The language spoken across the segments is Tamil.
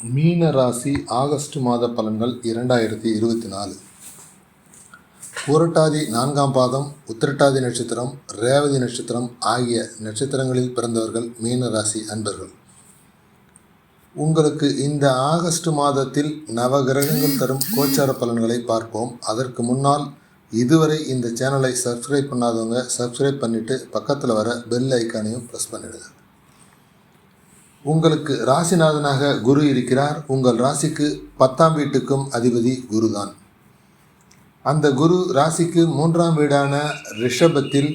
மீன ராசி ஆகஸ்ட் மாத பலன்கள் இரண்டாயிரத்தி இருபத்தி நாலு. பூரட்டாதி நான்காம் பாதம் உத்திரட்டாதி நட்சத்திரம் ரேவதி நட்சத்திரம் ஆகிய நட்சத்திரங்களில் பிறந்தவர்கள் மீன ராசி அன்பர்கள். உங்களுக்கு இந்த ஆகஸ்ட் மாதத்தில் நவகிரகங்கள் தரும் கோச்சார பலன்களை பார்ப்போம். அதற்கு முன்னால் இதுவரை இந்த சேனலை சப்ஸ்கிரைப் பண்ணாதவங்க சப்ஸ்கிரைப் பண்ணிவிட்டு பக்கத்தில் வர பெல் ஐக்கானையும் ப்ரெஸ் பண்ணிவிடுங்க உங்களுக்கு ராசிநாதனாக குரு இருக்கிறார். உங்கள் ராசிக்கு பத்தாம் வீட்டுக்கும் அதிபதி குருதான். அந்த குரு ராசிக்கு மூன்றாம் வீடான ரிஷபத்தில்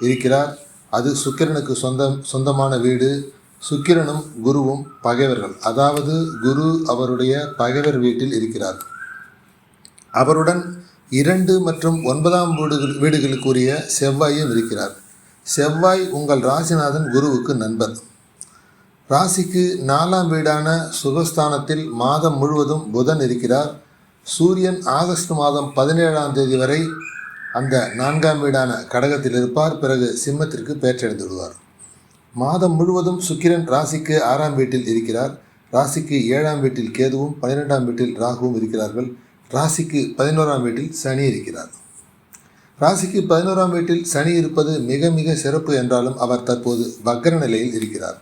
இருக்கிறார். அது சுக்கிரனுக்கு சொந்தம் சொந்தமான வீடு. சுக்கிரனும் குருவும் பகைவர்கள். அதாவது குரு அவருடைய பகைவர் வீட்டில் இருக்கிறார். அவருடன் இரண்டு மற்றும் ஒன்பதாம் வீடுகள் வீடுகளுக்குரிய செவ்வாயும் இருக்கிறார். செவ்வாய் உங்கள் ராசிநாதன் குருவுக்கு நண்பர். ராசிக்கு நாலாம் வீடான சுகஸ்தானத்தில் மாதம் முழுவதும் புதன் இருக்கிறார். சூரியன் ஆகஸ்ட் மாதம் பதினேழாம் தேதி வரை அந்த நான்காம் வீடான கடகத்தில் இருப்பார். பிறகு சிம்மத்திற்கு பேற்றடைந்து விடுவார் மாதம் முழுவதும் சுக்கிரன் ராசிக்கு ஆறாம் வீட்டில் இருக்கிறார். ராசிக்கு ஏழாம் வீட்டில் கேதுவும் பன்னிரெண்டாம் வீட்டில் ராகுவும் இருக்கிறார்கள். ராசிக்கு பதினோராம் வீட்டில் சனி இருக்கிறார். ராசிக்கு பதினோராம் வீட்டில் சனி இருப்பது மிக மிக சிறப்பு என்றாலும் அவர் தற்போது வக்கர நிலையில் இருக்கிறார்.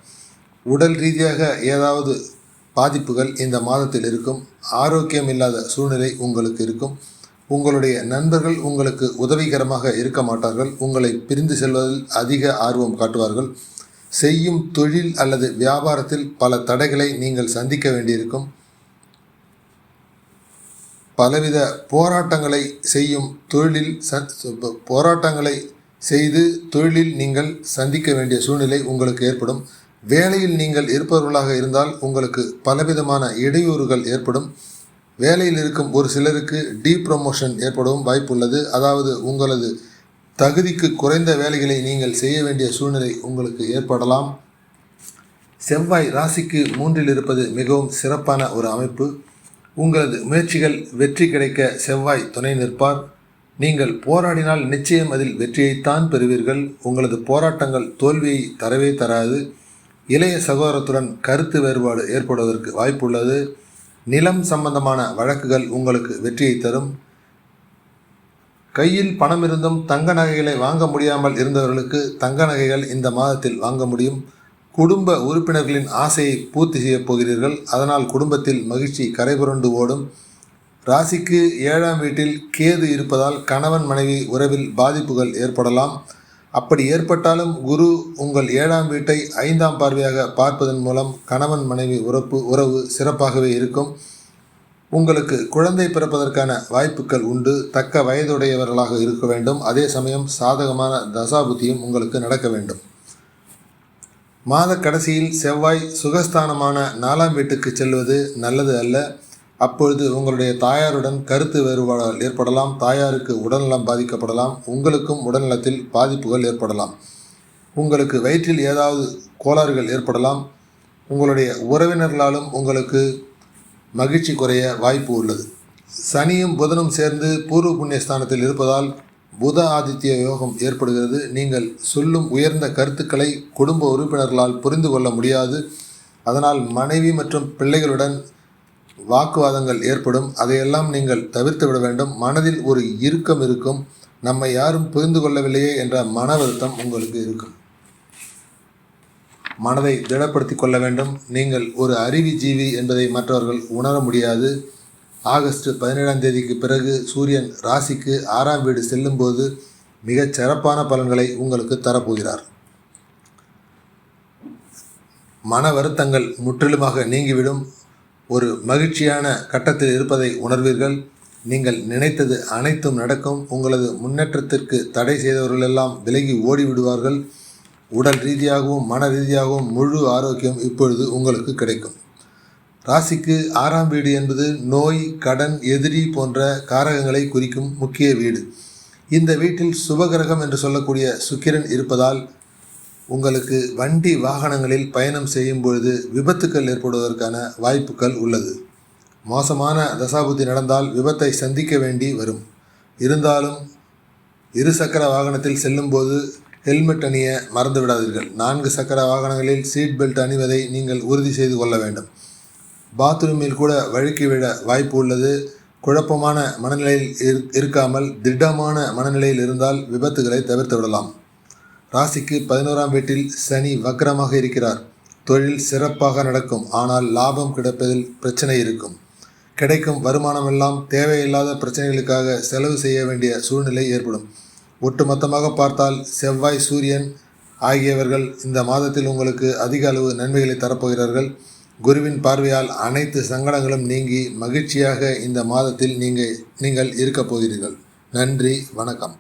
உடல் ரீதியாக ஏதாவது பாதிப்புகள் இந்த மாதத்தில் இருக்கும் ஆரோக்கியம் இல்லாத சூழ்நிலை உங்களுக்கு இருக்கும் உங்களுடைய நண்பர்கள் உங்களுக்கு உதவிகரமாக இருக்க மாட்டார்கள் உங்களை பிரிந்து செல்வதில் அதிக ஆர்வம் காட்டுவார்கள் செய்யும் தொழில் அல்லது வியாபாரத்தில் பல தடைகளை நீங்கள் சந்திக்க வேண்டியிருக்கும் பலவித போராட்டங்களை செய்யும் தொழிலில் போராட்டங்களை செய்து தொழிலில் நீங்கள் சந்திக்க வேண்டிய சூழ்நிலை உங்களுக்கு ஏற்படும். வேலையில் நீங்கள் இருப்பவர்களாக இருந்தால் உங்களுக்கு பலவிதமான இடையூறுகள் ஏற்படும். வேலையில் இருக்கும் ஒரு சிலருக்கு டீ ப்ரொமோஷன் ஏற்படவும் வாய்ப்புள்ளது. அதாவது உங்களது தகுதிக்கு குறைந்த வேலைகளை நீங்கள் செய்ய வேண்டிய சூழ்நிலை உங்களுக்கு ஏற்படலாம். செவ்வாய் ராசிக்கு மூன்றில் இருப்பது மிகவும் சிறப்பான ஒரு அமைப்பு. உங்களது முயற்சிகள் வெற்றி கிடைக்க செவ்வாய் துணை நிற்பார். நீங்கள் போராடினால் நிச்சயம் அதில் வெற்றியைத்தான் பெறுவீர்கள். உங்களது போராட்டங்கள் தோல்வியை தரவே தராது. இளைய சகோதரத்துடன் கருத்து வேறுபாடு ஏற்படுவதற்கு வாய்ப்புள்ளது. நிலம் சம்பந்தமான வழக்குகள் உங்களுக்கு வெற்றியை தரும். கையில் பணம் இருந்தும் தங்க நகைகளை வாங்க முடியாமல் இருந்தவர்களுக்கு தங்க நகைகள் இந்த மாதத்தில் வாங்க முடியும். குடும்ப உறுப்பினர்களின் ஆசையை பூர்த்தி செய்யப் போகிறீர்கள். அதனால் குடும்பத்தில் மகிழ்ச்சி கரைபுரண்டு ஓடும். ராசிக்கு ஏழாம் வீட்டில் கேது இருப்பதால் கணவன் மனைவி உறவில் பாதிப்புகள் ஏற்படலாம். அப்படி ஏற்பட்டாலும் குரு உங்கள் ஏழாம் வீட்டை ஐந்தாம் பார்வையாக பார்ப்பதன் மூலம் கணவன் மனைவி உறப்பு உறவு சிறப்பாகவே இருக்கும். உங்களுக்கு குழந்தை பிறப்பதற்கான வாய்ப்புகள் உண்டு. தக்க வயதுடையவர்களாக இருக்க வேண்டும். அதே சமயம் சாதகமான தசாபுத்தியும் உங்களுக்கு நடக்க வேண்டும். மாத கடைசியில் செவ்வாய் சுகஸ்தானமான நாலாம் வீட்டுக்கு செல்வது நல்லது அல்ல. அப்பொழுது உங்களுடைய தாயாருடன் கருத்து வேறுபாடுகள் ஏற்படலாம் தாயாருக்கு உடல்நலம் பாதிக்கப்படலாம் உங்களுக்கும் உடல்நலத்தில் பாதிப்புகள் ஏற்படலாம். உங்களுக்கு வயிற்றில் ஏதாவது கோளாறுகள் ஏற்படலாம் உங்களுடைய உறவினர்களாலும் உங்களுக்கு மகிழ்ச்சி குறைய வாய்ப்பு உள்ளது. சனியும் புதனும் சேர்ந்து பூர்வ புண்ணியஸ்தானத்தில் இருப்பதால் புத ஆதித்ய யோகம் ஏற்படுகிறது. நீங்கள் சொல்லும் உயர்ந்த கருத்துக்களை குடும்ப உறுப்பினர்களால் புரிந்து கொள்ள முடியாது. அதனால் மனைவி மற்றும் பிள்ளைகளுடன் வாக்குவாதங்கள் ஏற்படும். அதையெல்லாம் நீங்கள் தவிர்த்து விட வேண்டும். மனதில் ஒரு இறுக்கம் இருக்கும். நம்மை யாரும் புரிந்து கொள்ளவில்லையே என்ற மன வருத்தம் உங்களுக்கு இருக்கும். மனதை திடப்படுத்தி கொள்ள வேண்டும். நீங்கள் ஒரு அறிவி ஜீவி என்பதை மற்றவர்கள் உணர முடியாது. ஆகஸ்ட் பதினேழாம் தேதிக்கு பிறகு சூரியன் ராசிக்கு ஆறாம் வீடு செல்லும்போது மிகச் சிறப்பான பலன்களை உங்களுக்கு தரப்போகிறார். மன வருத்தங்கள் முற்றிலுமாக நீங்கிவிடும். ஒரு மகிழ்ச்சியான கட்டத்தில் இருப்பதை உணர்வீர்கள். நீங்கள் நினைத்தது அனைத்தும் நடக்கும். உங்களது முன்னேற்றத்திற்கு தடை செய்தவர்களெல்லாம் விலகி ஓடிவிடுவார்கள். உடல் ரீதியாகவும் மன ரீதியாகவும் முழு ஆரோக்கியம் இப்பொழுது உங்களுக்கு கிடைக்கும். ராசிக்கு ஆறாம் வீடு என்பது நோய் கடன் எதிரி போன்ற காரகங்களை குறிக்கும் முக்கிய வீடு. இந்த வீட்டில் சுபகிரகம் என்று சொல்லக்கூடிய சுக்கிரன் இருப்பதால் உங்களுக்கு வண்டி வாகனங்களில் பயணம் செய்யும் பொழுது விபத்துக்கள் ஏற்படுவதற்கான வாய்ப்புகள் உள்ளது. மோசமான தசாபுத்தி நடந்தால் விபத்தை சந்திக்க வேண்டி வரும். இருந்தாலும் இரு சக்கர வாகனத்தில் செல்லும்போது ஹெல்மெட் அணிய மறந்து விடாதீர்கள் நான்கு சக்கர வாகனங்களில் சீட் பெல்ட் அணிவதை நீங்கள் உறுதி செய்து கொள்ள வேண்டும். பாத்ரூமில் கூட வழுக்கி விழ வாய்ப்பு உள்ளது. குழப்பமான மனநிலையில் இரு- இருக்காமல் திடமான மனநிலையில் இருந்தால் விபத்துகளை தவிர்த்து விடலாம். ராசிக்கு பதினோராம் வீட்டில் சனி வக்ரமாக இருக்கிறார். தொழில் சிறப்பாக நடக்கும். ஆனால் லாபம் கிடைப்பதில் பிரச்சனை இருக்கும். கிடைக்கும் வருமானமெல்லாம் தேவையில்லாத பிரச்சனைகளுக்காக செலவு செய்ய வேண்டிய சூழ்நிலை ஏற்படும். ஒட்டுமொத்தமாக பார்த்தால் செவ்வாய் சூரியன் ஆகியவர்கள் இந்த மாதத்தில் உங்களுக்கு அதிக அளவு நன்மைகளை தரப்போகிறார்கள். குருவின் பார்வையால் அனைத்து சங்கடங்களும் நீங்கி மகிழ்ச்சியாக இந்த மாதத்தில் நீங்கள் நீங்கள் இருக்கப் போகிறீர்கள். நன்றி வணக்கம்.